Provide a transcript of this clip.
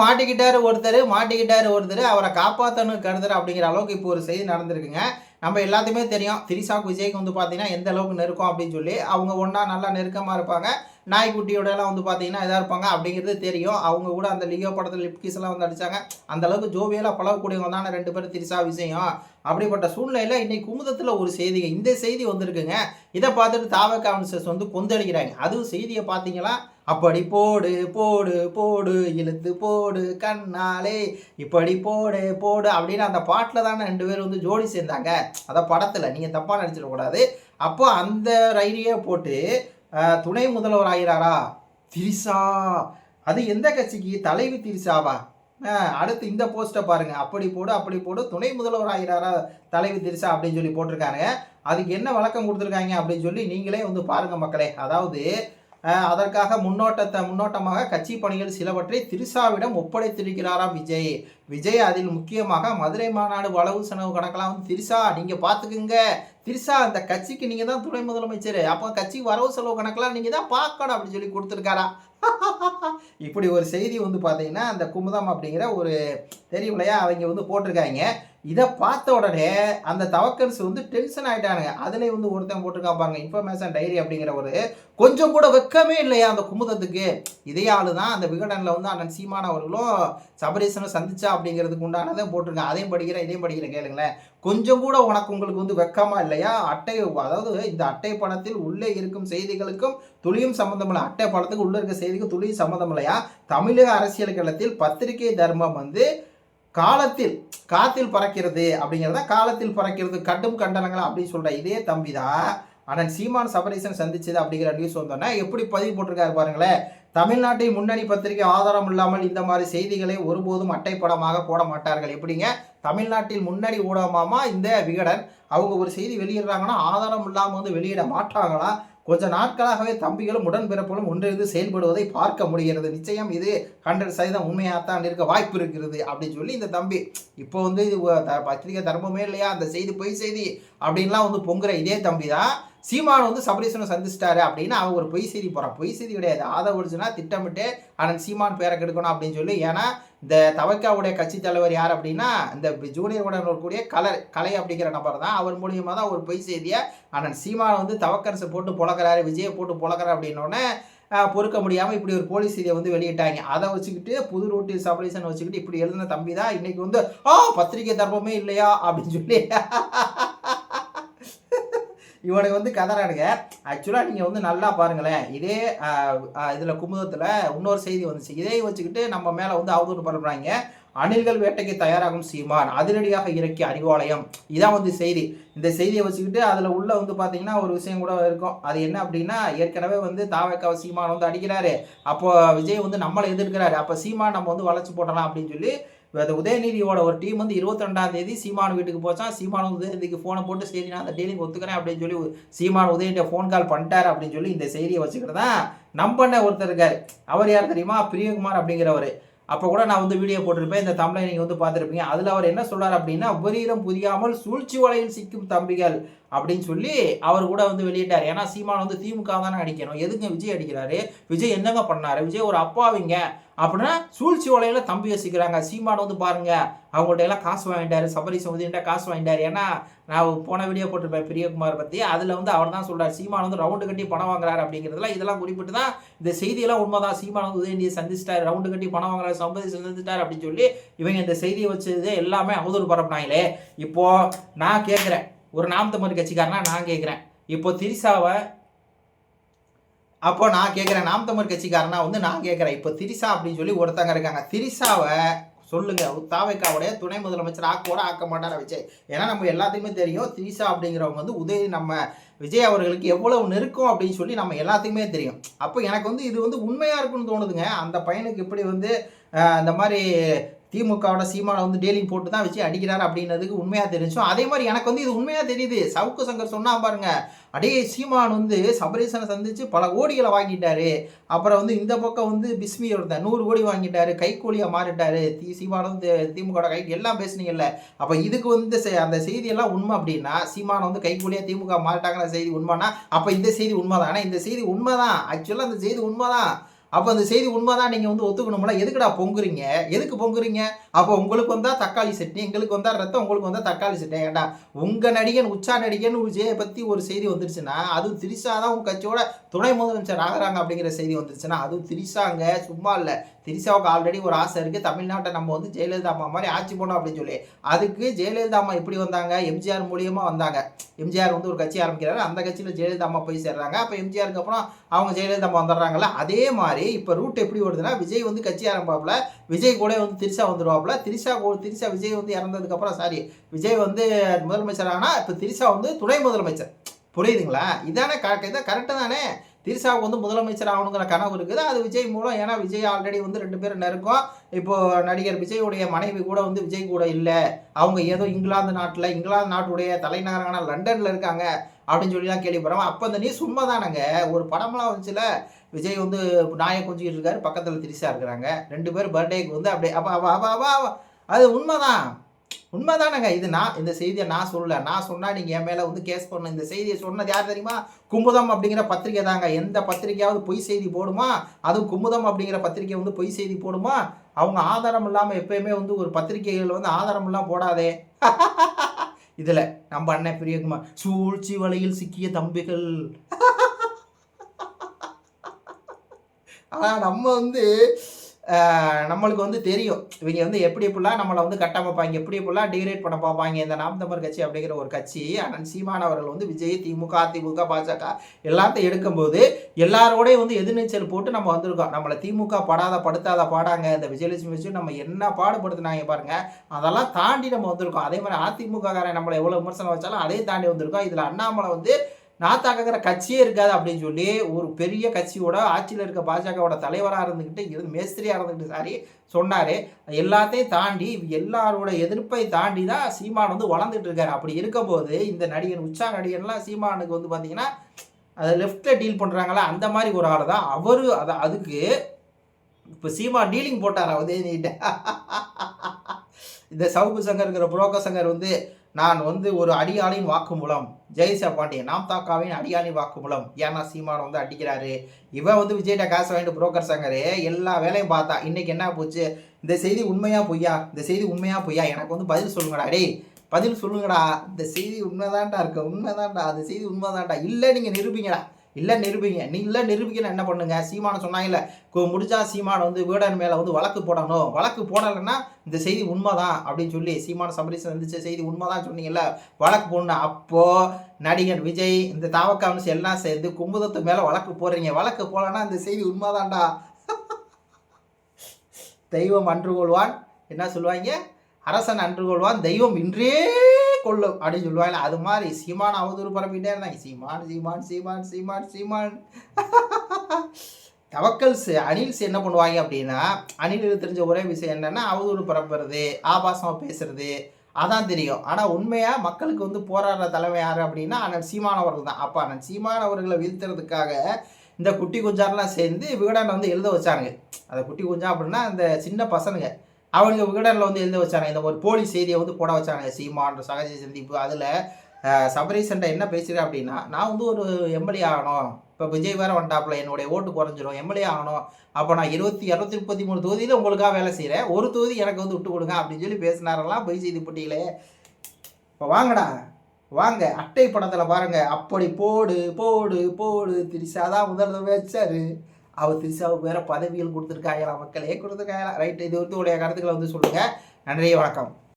மாட்டிக்கிட்டாரு ஒருத்தர் மாட்டிக்கிட்டாரு ஒருத்தர் அவரை காப்பாற்றணும் கருதர் அப்படிங்கிற அளவுக்கு இப்போ ஒரு செய்தி நடந்திருக்குங்க. நம்ம எல்லாத்தையுமே தெரியும் திரிசாக்கு விஜய்க்கு வந்து பார்த்தீங்கன்னா எந்த அளவுக்கு நெருக்கம் அப்படின்னு சொல்லி. அவங்க ஒன்றா நல்லா நெருக்கமாக இருப்பாங்க. நாய்க்குட்டியோடலாம் வந்து பார்த்தீங்கன்னா இதாக இருப்பாங்க அப்படிங்கிறது தெரியும். அவங்க கூட அந்த லியோ படத்தில் லிப்கிஸ்லாம் வந்து அடிச்சாங்க. அந்த அளவுக்கு ஜோவியெல்லாம் பழகக்கூடியவங்க தானே ரெண்டு பேரும் திரிசா விஷயம் அப்படிப்பட்ட சூழ்நிலையில் இன்னைக்கு குமுதத்தில் ஒரு செய்திங்க. இந்த செய்தி வந்திருக்குங்க. இதை பார்த்துட்டு தாவ கான்சஸ் வந்து கொந்தளிக்கிறாங்க. அதுவும் செய்தியை பார்த்தீங்களா? அப்படி போடு போடு போடு இழுத்து போடு கண்ணாலே. இப்படி போடு போடு அப்படின்னு அந்த பாட்டில் தானே ரெண்டு பேரும் வந்து ஜோடி சேர்ந்தாங்க. அதான் படத்தில். நீங்கள் தப்பாக நடிச்சிடக்கூடாது அப்போ அந்த ரைடியே போட்டு துணை முதல்வர் ஆகிறாரா திரிசா அது எந்த கட்சிக்கு? தலைவி திரிசாவா அடுத்து இந்த போஸ்ட்டை பாருங்க. அப்படி போடு அப்படி போடு துணை முதல்வர் ஆகிறாரா தலைவி திரிசா அப்படின்னு சொல்லி போட்டிருக்காங்க. அதுக்கு என்ன வழக்கம் கொடுத்துருக்காங்க அப்படின்னு சொல்லி நீங்களே வந்து பாருங்கள் மக்களே. அதாவது அதற்காக முன்னோட்டத்தை முன்னோட்டமாக கட்சி பணிகள் சிலவற்றை திரிசாவிடம் ஒப்படைத்திருக்கிறாராம் விஜய். விஜய் அதில் முக்கியமாக மதுரை மாநாடு வளவு செலவு கணக்கெல்லாம் வந்து திரிசா நீங்கள் பார்த்துக்குங்க திரிசா அந்த கட்சிக்கு நீங்கள் தான் துணை முதலமைச்சர். அப்போ கட்சி வரவு செலவு கணக்கெல்லாம் நீங்கள் தான் பார்க்கணும் அப்படின்னு சொல்லி கொடுத்துருக்காரா. இப்படி ஒரு செய்தி வந்து பார்த்தீங்கன்னா அந்த குமுதம் அப்படிங்கிற ஒரு தெரியும் இல்லையா? அவங்க வந்து போட்டிருக்காங்க. இதை பார்த்த உடனே அந்த தவக்கன்ஸ் வந்து டென்ஷன் ஆயிட்டானுங்க. அதுலேயே வந்து ஒருத்தன் போட்டிருக்கா பாருங்க இன்ஃபர்மேஷன் டைரி அப்படிங்கிற ஒரு கொஞ்சம் கூட வெக்கமே இல்லையா அந்த குமுதத்துக்கு? இதே ஆள் தான் அந்த விகடனில் வந்து அண்ணன் சீமான் அவர்களும் சபரீசனும் சந்திச்சா அப்படிங்கிறதுக்கு உண்டானதை போட்டிருக்கேன் அதையும் படிக்கிறேன் இதையும் படிக்கிறேன் கேளுங்களேன். கொஞ்சம் கூட உனக்கு உங்களுக்கு வந்து வெக்கமா இல்லையா? அட்டை அதாவது இந்த அட்டை படத்தில் உள்ளே இருக்கும் செய்திகளுக்கும் துளியும் சம்மந்தம் இல்லை. அட்டை படத்துக்கு உள்ளே இருக்க செய்திக்கும் துளியும் சம்மந்தம் இல்லையா? தமிழக அரசியல் களத்தில் பத்திரிகை தர்மம் வந்து காலத்தில் காத்தில் பறக்கிறது அப்படிங்கிறத காலத்தில் பறக்கிறது கட்டும் கண்டனங்களா அப்படின்னு சொல்ற இதே தம்பி தான் அண்ணன் சீமான் சபரீசன் சந்திச்சது அப்படிங்கிற நியூஸ் வந்தோன்னா எப்படி பதிவு போட்டிருக்காரு பாருங்களேன். தமிழ்நாட்டின் முன்னணி பத்திரிகை ஆதாரம் இல்லாமல் இந்த மாதிரி செய்திகளை ஒருபோதும் அட்டைப்படமாக போட மாட்டார்கள். எப்படிங்க? தமிழ்நாட்டில் முன்னணி ஊடகமாமா இந்த விகடன்? அவங்க ஒரு செய்தி வெளியிடுறாங்கன்னா ஆதாரம் இல்லாமல் வந்து வெளியிட மாட்டாங்களா? கொஞ்ச நாட்களாகவே தம்பிகளும் உடன்பிறப்புகளும் ஒன்றிருந்து செயல்படுவதை பார்க்க முடிகிறது. நிச்சயம் இது ஹண்ட்ரட் சதவீதம் உண்மையாகத்தான் இருக்க வாய்ப்பு இருக்கிறது அப்படின்னு சொல்லி இந்த தம்பி இப்போ வந்து இது த- பத்திரிகை தர்மமே இல்லையா? அந்த செய்தி பொய் செய்தி அப்படின்லாம் வந்து பொங்குற இதே தம்பி தான் சீமான் வந்து சபரீஸ்வரன் சந்திச்சிட்டாரு அப்படின்னு அவன் ஒரு பொய் செய்தி போகிறான் பொய் செய்தி கிடையாது. ஆதை ஒரிஜினா திட்டமிட்டு அண்ணன் சீமான் பேரை கெடுக்கணும் அப்படின்னு சொல்லி ஏன்னா இந்த தவக்காவுடைய கட்சி தலைவர் யார் அப்படின்னா இந்த ஜூனியர் உடன் இருக்கக்கூடிய கலை கலை அப்படிங்கிற நபர் தான். அவர் மூலியமாக தான் ஒரு பொய் செய்தியை அண்ணன் சீமான் வந்து தவக்கரசு போட்டு புழக்கிறாரு விஜயை போட்டு புழக்கிறார் அப்படின்னோடனே பொறுக்க முடியாமல் இப்படி ஒரு போலீஸ் செய்தியை வந்து வெளியிட்டாங்க. அதை வச்சுக்கிட்டு புது ரூட்டு சபரீசன் வச்சுக்கிட்டு இப்படி எழுதின தம்பி தான் இன்னைக்கு வந்து ஆ பத்திரிகை தர்மமே இல்லையா? அப்படின்னு சொல்லி இவனுக்கு வந்து கதறானுங்க. ஆக்சுவலாக நீங்கள் வந்து நல்லா பாருங்களேன். இதே இதில் குமுதத்தில் இன்னொரு செய்தி வந்துச்சு. இதை வச்சுக்கிட்டு நம்ம மேலே வந்து அவதூறு பரப்புறாங்க. அணில்கள் வேட்டைக்கு தயாராகும் சீமான். அதிரடியாக இறக்கி அறிவாலயம். இதான் வந்து செய்தி. இந்த செய்தியை வச்சுக்கிட்டு அதில் உள்ள வந்து பார்த்தீங்கன்னா ஒரு விஷயம் கூட இருக்கும். அது என்ன அப்படின்னா ஏற்கனவே வந்து தாவக்காவை சீமான் வந்து அடிக்கிறாரு. அப்போ விஜய் வந்து நம்மளை எதிர்க்கிறாரு. அப்போ சீமான் நம்ம வந்து வளைச்சு போடலாம் அப்படின்னு சொல்லி அந்த உதயநிதியோட ஒரு டீம் வந்து இருபத்தி ரெண்டாம் தேதி சீமான் வீட்டுக்கு போச்சான் சீமான் உதயநிதிக்கு ஃபோனை போட்டு சரி நான் அந்த டீலிங் ஒத்துக்கிறேன் அப்படின்னு சொல்லி சீமான் உதயநிதியை ஃபோன் கால் பண்ணிட்டார் அப்படின்னு சொல்லி இந்த செய்தியை வச்சுக்கிட்டு தான் நம்பண்ண ஒருத்தர் இருக்கார். அவர் யார் தெரியுமா? பிரியகுமார் அப்படிங்கிறவர். அப்போ கூட நான் வந்து வீடியோ போட்டிருப்பேன். இந்த தமிழை நீங்கள் வந்து பார்த்துருப்பீங்க. அதில் அவர் என்ன சொல்கிறார் அப்படின்னா உபரீதம் புரியாமல் சூழ்ச்சி வலையில் சிக்கும் தம்பிகள் அப்படின்னு சொல்லி அவர் கூட வந்து வெளியிட்டார். ஏன்னா சீமான் வந்து திமுக தானே அடிக்கணும். எதுங்க விஜய் அடிக்கிறாரு? விஜய் என்னங்க பண்ணாரு? விஜய் ஒரு அப்பாவிங்க. அப்படின்னா சூழ்ச்சி வலையில தம்பி வசிக்கிறாங்க. சீமான் வந்து பாருங்க அவங்கள்ட்ட எல்லாம் காசு வாங்கிட்டாரு. சபரி உதயன்ட்ட காசு வாங்கிட்டாரு. ஏன்னா நான் போன வீடியோ போட்டிருப்பேன் பிரியகுமார் பற்றி அதில் வந்து அவர் தான் சொல்றாரு சீமான் வந்து ரவுண்டு கட்டி பணம் வாங்குறாரு அப்படிங்கிறதுலாம் இதெல்லாம் குறிப்பிட்டு தான் இந்த செய்தியெல்லாம் உண்மைதான். சீமான் வந்து உதயநிதியை சந்திச்சிட்டாரு. ரவுண்டு கட்டி பணம் வாங்குறாரு சம்பதி சந்திச்சிட்டாரு அப்படின்னு சொல்லி இவங்க இந்த செய்தியை வச்சது எல்லாமே அவதூறு பரப்புனாங்களே. இப்போ நான் கேட்குறேன் ஒரு நாம் தமிழ் கட்சிக்காரனா? நான் கேட்குறேன் இப்போ திரிசாவை அப்போ நான் கேட்குறேன் நாம் தமிழ் கட்சிக்காரனா? வந்து நான் கேட்குறேன் இப்போ திரிசா அப்படின்னு சொல்லி ஒருத்தங்க இருக்காங்க. திரிசாவை சொல்லுங்க. தாவைக்காவுடைய துணை முதலமைச்சர் ஆக்கோட ஆக்க மாட்டாரா விஜய் ஏன்னா நம்ம எல்லாத்தையுமே தெரியும் திரிசா அப்படிங்கிறவங்க வந்து உதய நம்ம விஜய் அவர்களுக்கு எவ்வளவு நெருக்கம் அப்படின்னு சொல்லி நம்ம எல்லாத்துக்குமே தெரியும். அப்போ எனக்கு வந்து இது வந்து உண்மையாக இருக்குன்னு தோணுதுங்க. அந்த பையனுக்கு இப்படி வந்து இந்த மாதிரி திமுகவோட சீமானை வந்து டெய்லியும் போட்டு தான் வச்சு அடிக்கிறாரு அப்படின்றதுக்கு உண்மையாக தெரிஞ்சும். அதே மாதிரி எனக்கு வந்து இது உண்மையாக தெரியுது. சவுக்கு சங்கர் சொன்னா பாருங்க அடே சீமான் வந்து சபரீசனை சந்திச்சு பல கோடிகளை வாங்கிட்டாரு. அப்புறம் வந்து இந்த பக்கம் வந்து பிஸ்மி இருந்த நூறு கோடி வாங்கிட்டாரு. கைக்கூலியாக மாறிட்டாரு. தி சீமானும் வந்து திமுக கை எல்லாம் பேசுனீங்கல்ல. அப்போ இதுக்கு வந்து செ- அந்த செய்தியெல்லாம் உண்மை அப்படின்னா சீமான வந்து கைக்கூலியாக திமுக மாறிட்டாங்கிற செய்தி உண்மைனா அப்போ இந்த செய்தி உண்மைதான்? ஆனால் இந்த செய்தி உண்மைதான். ஆக்சுவலாக அந்த செய்தி உண்மைதான். அப்போ அந்த செய்தி உண்மைதான் நீங்கள் வந்து ஒத்துக்கணும்ல? எதுக்குடா பொங்குறீங்க? எதுக்கு பொங்குறீங்க? அப்போ உங்களுக்கு வந்தால் தக்காளி சட்னி எங்களுக்கு வந்தால் ரத்தம் உங்களுக்கு வந்தால் தக்காளி சட்னி. ஏண்டா உங்கள் நடிகன் உச்சா நடிகன் விஜயை பற்றி ஒரு செய்தி வந்துருச்சுன்னா அது திரிசா தான் உங்கள் கட்சியோட துணை முதலமைச்சர் ஆகிறாங்க அப்படிங்கிற செய்தி வந்துருச்சுன்னா அதுவும் திரிசாங்க சும்மா இல்லை. திரிசாவுக்கு ஆல்ரெடி ஒரு ஆசை இருக்குது தமிழ்நாட்டை நம்ம வந்து ஜெயலலிதா அம்மா மாதிரி ஆட்சி போனோம் அப்படின்னு சொல்லி. அதுக்கு ஜெயலலிதா அம்மா எப்படி வந்தாங்க? எம்ஜிஆர் மூலியமாக வந்தாங்க. எம்ஜிஆர் வந்து ஒரு கட்சி ஆரம்பிக்கிறாரு. அந்த கட்சியில் ஜெயலலிதா அம்மா போய் சேர்றாங்க. அப்போ எம்ஜிஆருக்கு அப்புறம் அவங்க ஜெயலலிதா அம்மா வந்துடுறாங்கல்ல. அதே மாதிரி இப்போ ரூட் எப்படி ஓடுதுன்னா விஜய் வந்து கட்சி ஆரம்பாப்புல விஜய் கூட வந்து திரிசா வந்துடுவாப்புல. திரிசா திரிசா விஜய் வந்து இறந்ததுக்கப்புறம் சாரி விஜய் வந்து முதலமைச்சர் ஆனால் இப்போ திரிசா வந்து துணை முதலமைச்சர். புரியுதுங்களா? இதானே க இதான் கரெக்டு தானே? திரிசாவுக்கு வந்து முதலமைச்சர் ஆகணுங்கிற கனவு இருக்குது. அது விஜய் மூலம் ஏன்னா விஜய் ஆல்ரெடி வந்து ரெண்டு பேரும் நெருக்கம். இப்போ நடிகர் விஜயுடைய மனைவி கூட வந்து விஜய் கூட இல்லை. அவங்க ஏதோ இங்கிலாந்து நாட்டில் இங்கிலாந்து நாட்டுடைய தலைநகரான லண்டனில் இருக்காங்க அப்படின்னு சொல்லிலாம் கேள்விப்படுறோம். அப்போ அந்த நியூஸ் உண்மை தானங்க ஒரு படம்லாம் வந்துச்சுல விஜய் வந்து நாயை கொஞ்சிக்கிட்டு இருக்காரு பக்கத்தில் திரிசா இருக்கிறாங்க. ரெண்டு பேர் பர்த்டேக்கு வந்து அப்படியே அப்போ அவ அவ அவ அவ அது உண்மைதான். உண்மைதானங்க. இது நான் இந்த செய்தியை நான் சொல்லல. நான் சொன்னால் நீங்கள் என் மேலே வந்து கேஸ் பண்ண இந்த செய்தியை சொன்னது யார் தெரியுமா? குமுதம் அப்படிங்கிற பத்திரிக்கை தாங்க. எந்த பத்திரிக்கையாவது பொய் செய்தி போடுமா? அதுவும் குமுதம் அப்படிங்கிற பத்திரிக்கை வந்து பொய் செய்தி போடுமா? அவங்க ஆதாரம் இல்லாமல் எப்பயுமே வந்து ஒரு பத்திரிகைகள் வந்து ஆதாரம் இல்லாமல் போடாதே. இதில் நம்ம அண்ணன் பிரியகுமார் சூழ்ச்சி வலையில் சிக்கிய தம்பிகள். ஆனால் நம்ம வந்து நம்மளுக்கு வந்து தெரியும். இவங்க வந்து எப்படி எப்படிலாம் நம்மளை வந்து கட்டமைப்பாங்க எப்படி எப்படிலாம் டிகிரேட் பண்ண பார்ப்பாங்க இந்த நாம்தமர் கட்சி அப்படிங்கிற ஒரு கட்சி அண்ணன் சீமான் அவர்கள் வந்து விஜய் திமுக அதிமுக பாஜக எல்லாத்தையும் எடுக்கும்போது எல்லாரோடையும் வந்து எதிர்நீச்சல் போட்டு நம்ம வந்திருக்கோம். நம்மளை திமுக படாத படுத்தாத பாடாங்க. இந்த விஜயலட்சுமி வச்சு நம்ம என்ன பாடுபடுத்துனாங்க பாருங்க அதெல்லாம் தாண்டி நம்ம வந்திருக்கோம். அதே மாதிரி அதிமுக காரன் நம்மளை எவ்வளோ விமர்சனம் வச்சாலும் அதையும் தாண்டி வந்திருக்கோம். இதில் அண்ணாமலை வந்து நாத்தாக்குற கட்சியே இருக்காது அப்படின்னு சொல்லி ஒரு பெரிய கட்சியோட ஆட்சியில் இருக்க பாஜகவோட தலைவராக இருந்துக்கிட்டு இருந்து மேஸ்திரியாக இருந்துக்கிட்டு சாரி சொன்னார். எல்லாத்தையும் தாண்டி எல்லாரோட எதிர்ப்பை தாண்டி தான் சீமான் வந்து வளர்ந்துட்டு இருக்காரு. அப்படி இருக்கும்போது இந்த நடிகன் உச்சா நடிகன்லாம் சீமானுக்கு வந்து பார்த்தீங்கன்னா அதை லெஃப்ட்டில் டீல் பண்ணுறாங்களா அந்த மாதிரி ஒரு ஆள் தான். அவர் அதை அதுக்கு இப்போ சீமா டீலிங் போட்டார் அவதே நீட்ட இந்த சவுக்கு சங்கருங்கிற புரோக்கர் சங்கர் வந்து நான் வந்து ஒரு அடியாளின் வாக்குமூலம் ஜெயசா பாண்டியன் நாம் தாக்காவின் அடியாளின் வாக்குமூலம் ஏன்னா சீமானை வந்து அடிக்கிறாரு. இவன் வந்து விஜய்கிட்ட காசு வாங்கிட்டு புரோக்கர் சங்கரு எல்லா வேலையும் பார்த்தா இன்னைக்கு என்ன போச்சு? இந்த செய்தி உண்மையா பொய்யா? இந்த செய்தி உண்மையா பொய்யா? எனக்கு வந்து பதில் சொல்லுங்கடா டேய். பதில் சொல்லுங்கடா. இந்த செய்தி உண்மைதான்டா இருக்கு உண்மைதான்டா. அந்த செய்தி உண்மைதான்டா. இல்லை நீங்கள் நிரூபிங்கடா. இல்லை நிரூபிங்க நீ இல்லை நிரூபிக்கணும் என்ன பண்ணுங்க? சீமானை சொன்னாங்கல்ல கு- முடிஞ்சா சீமானை வந்து வீடன் மேலே வந்து வழக்கு போடணும். வழக்கு போடலைன்னா இந்த செய்தி உண்மைதான் அப்படின்னு சொல்லி சீமான சபரிசன் இருந்துச்சு செய்தி உண்மைதான் சொன்னீங்கல்ல வழக்கு போடணும். அப்போது நடிகர் விஜய் இந்த தாவக்காமஸ் எல்லாம் சேர்ந்து குமுதத்து மேலே வழக்கு போடுறீங்க. வழக்கு போடலன்னா இந்த செய்தி உண்மைதான்டா. தெய்வம் அன்று கொள்வான். என்ன சொல்லுவாங்க? அரசன் அன்று கொள்வான். தெய்வம் இன்றே கொள்ளும் அப்படின்னு சொல்லுவாங்க அது மாதிரி சீமான் அவதூறு பரப்பிட்டே இருந்தாங்க. சீமான் சீமான் சீமான் சீமான் சீமான். தவக்கல்ஸ் அனில்ஸ் என்ன பண்ணுவாங்க அப்படின்னா அனிலுக்கு தெரிஞ்ச ஒரே விஷயம் என்னன்னா அவதூறு பரப்புறது ஆபாசமாக பேசுறது அதான் தெரியும். ஆனால் உண்மையாக மக்களுக்கு வந்து போராடுற தலைமை யார் அப்படின்னா அண்ணன் சீமான் அவர்கள் தான். அப்போ அண்ணன் சீமான் அவர்களை வீழ்த்துறதுக்காக இந்த குட்டி குஞ்சாரெலாம் சேர்ந்து விகடனை வந்து எழுத வச்சானுங்க. அந்த குட்டி குஞ்சா அப்படின்னா அந்த சின்ன பசனுங்க. அவங்க விகடனில் வந்து எழுத வச்சாங்க? இந்த ஒரு போலி செய்தியை வந்து போட வச்சாங்க. சீமான்ற சகஜ சந்திப்பு. அதில் சபரீசன்ட்ட என்ன பேசுகிறேன் அப்படின்னா நான் வந்து ஒரு எம்எல்ஏ ஆகணும். இப்போ விஜய் வேற வந்தாப்புல என்னுடைய ஓட்டு குறைஞ்சிரும். எம்எல்ஏ ஆகணும். அப்போ நான் இருபத்தி இரநூத்தி முப்பத்தி மூணு தொகுதியில் உங்களுக்காக வேலை செய்கிறேன் ஒரு தொகுதி எனக்கு வந்து விட்டு கொடுங்க அப்படின்னு சொல்லி பேசினாரெல்லாம் பொய் செய்தி போட்டியிலே இப்போ வாங்கடா. வாங்க. அட்டை படத்தில் பாருங்கள் அப்படி போடு போடு போடு. திரிசாதான் முதல்ல வச்சாரு. அவர் திரிசாவுக்கு வேற பதவிகள் கொடுத்துருக்காங்களா மக்களே கொடுத்துருக்காங்களா ரைட் இது வந்து உடைய கருத்துக்களை வந்து சொல்லுங்கள் நன்றி வணக்கம்.